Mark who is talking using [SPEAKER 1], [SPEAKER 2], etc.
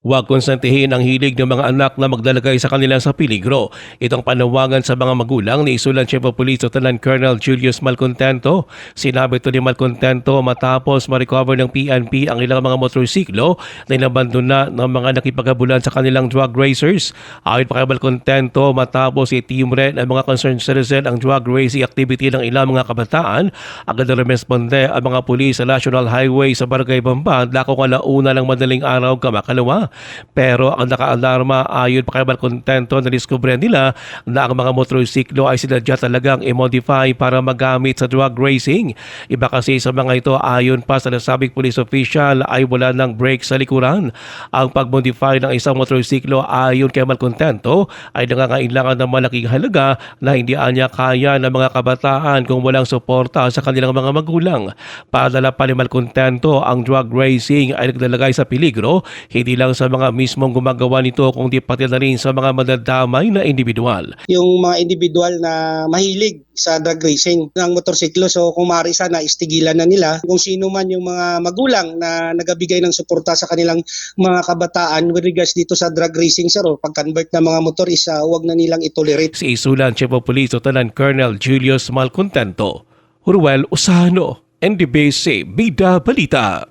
[SPEAKER 1] Huwag konsantihin ang hilig ng mga anak na maglalagay sa kanila sa peligro. Itong panawagan sa mga magulang ni Isulan Chief of Police Lieutenant Colonel Julius Malcontento. Sinabi ito ni Malcontento matapos ma-recover ng PNP ang ilang mga motorsiklo na inabandon na ng mga nakipagabulan sa kanilang drug racers. Ayon pa kay Malcontento matapos itimre ng mga concerned citizen ang drug racing activity ng ilang mga kabataan, agad na rumesponde ang mga pulis sa National Highway sa Barangay Bambad lako kalauna ng madaling araw kamakalawa. Pero ang nakaalarma ayon pa kay Malcontento na diskubre nila na ang mga motorsiklo ay sinadya talagang i-modify para magamit sa drug racing. Iba kasi sa mga ito ayon pa sa nasabing police official ay wala ng brake sa likuran. Ang pag-modify ng isang motorsiklo ayon kay Malcontento ay nangangailangan ng malaking halaga na hindi anya kaya ng mga kabataan kung walang suporta sa kanilang mga magulang. Padala pa ni Malcontento ang drug racing ay naglalagay sa peligro hindi lang sa mga mismong gumagawa nito kundi pati na rin sa mga madadamay na individual.
[SPEAKER 2] yung mga individual na mahilig sa drag racing ng motorsiklo. So kung maaari sana istigilan na nila kung sino man yung mga magulang na nagabigay ng suporta sa kanilang mga kabataan with regards dito sa drag racing sir o pag-convert ng mga motor is uh, huwag na nilang itolerate.
[SPEAKER 1] Si Isulan Chief of Police Lieutenant Colonel Julius Malcontento. Ruel Usano, NDBC Bida Balita.